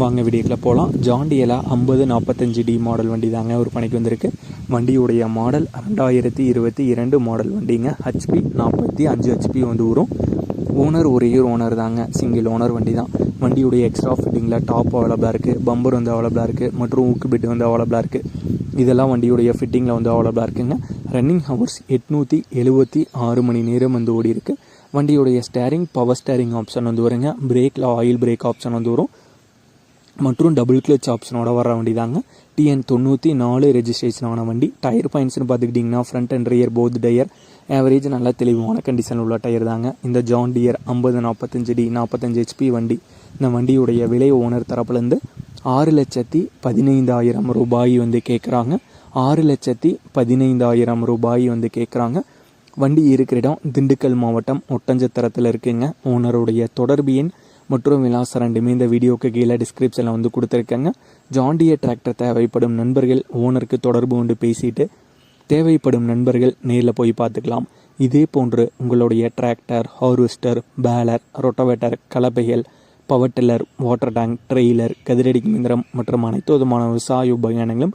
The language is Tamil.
வாங்க வீடியோக்கில் போகலாம் ஜாண்டியலா ஐம்பது நாற்பத்தஞ்சு டி மாடல் வண்டி தாங்க பணிக்கு வந்திருக்கு. வண்டியுடைய மாடல் ரெண்டாயிரத்தி இருபத்தி இரண்டு மாடல் வண்டிங்க. ஹெச்பி நாற்பத்தி அஞ்சு ஹெச்பி வந்து வரும் ஓனர் ஒரே ஒரு ஓனர் தாங்க. சிங்கிள் ஓனர் வண்டி தான். வண்டியுடைய எக்ஸ்ட்ரா ஃபிட்டிங்கில் டாப் அவைலபிளாக இருக்குது பம்பர் வந்து அவைலபிளாக இருக்குது மற்றும் ஊக்கு பிட் வந்து அவைலபிளாக இருக்குது இதெல்லாம் வண்டியுடைய ஃபிட்டிங்கில் வந்து அவைலபிளாக இருக்குங்க. ரன்னிங் ஹவர்ஸ் எட்நூற்றி எழுபத்தி ஆறு மணி நேரம் வந்து ஓடி இருக்குது வண்டியுடைய ஸ்டேரிங் பவர் ஸ்டேரிங் ஆப்ஷன் வந்து வருங்க. பிரேக்கில் ஆயில் பிரேக் ஆப்ஷன் வந்து வரும். மற்றும் டபுள் கிளச் ஆப்ஷனோட வர வண்டி தாங்க டிஎன் தொண்ணூற்றி நாலு ரெஜிஸ்ட்ரேஷன் ஆன வண்டி. டயர் பாயிண்ட்ஸ்னு பார்த்துக்கிட்டிங்கன்னா front and rear both tyre average நல்லா தெளிவான கண்டிஷன் உள்ள டயர் தாங்க. இந்த ஜான் டியர் ஐம்பது நாற்பத்தஞ்சு டி நாற்பத்தஞ்சு ஹெச்பி வண்டி. இந்த வண்டியுடைய விலை ஓனர் தரப்புலேருந்து ஆறு லட்சத்தி பதினைந்தாயிரம் ரூபாய் வந்து கேட்குறாங்க ஆறு லட்சத்தி பதினைந்தாயிரம் ரூபாய் வந்து கேட்குறாங்க வண்டி இருக்கிற இடம் திண்டுக்கல் மாவட்டம் ஒட்டஞ்சத்திரத்தில் இருக்குங்க. ஓனருடைய தொடர்பு எண் மற்றும் விலாசம் ரெண்டுமே இந்த வீடியோக்கு கீழே டிஸ்கிரிப்ஷனில் வந்து கொடுத்துருக்கேங்க. ஜாண்டிய டிராக்டர் தேவைப்படும் நண்பர்கள் ஓனருக்கு தொடர்பு கொண்டு பேசிட்டு தேவைப்படும் நண்பர்கள் நேரில் போய் பார்த்துக்கலாம். இதே போன்று உங்களுடைய tractor harvester baler rotavator கலப்பைகள் power tiller water tank trailer கதிரடி இயந்திரம் மற்றும் அனைத்து விதமான விவசாய உபகரணங்களும்